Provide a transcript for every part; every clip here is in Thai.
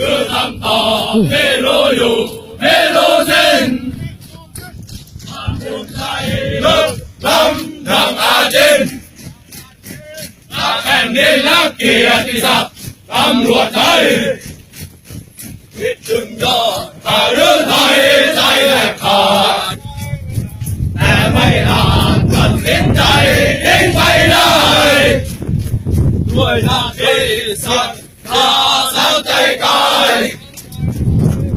เมโลอยู่เมโลเซนคนไทยเลิกทำทางอาเจนนักแผ่นดินนักเกียรติศักดิ์ตำรวจไทยคิดถึงยอดตาเรือไทยใจแหลกขาดแต่ไม่อาจตัดสินใจเองไปได้ด้วยหน้าที่ศรัทธา สาวใจกาย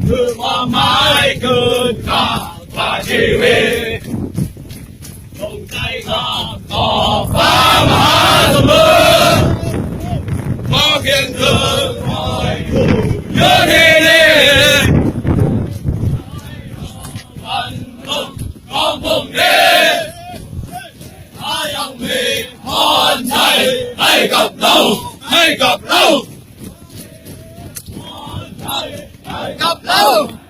คือความหมายเกินค่ากว่าชีวิตลงใจ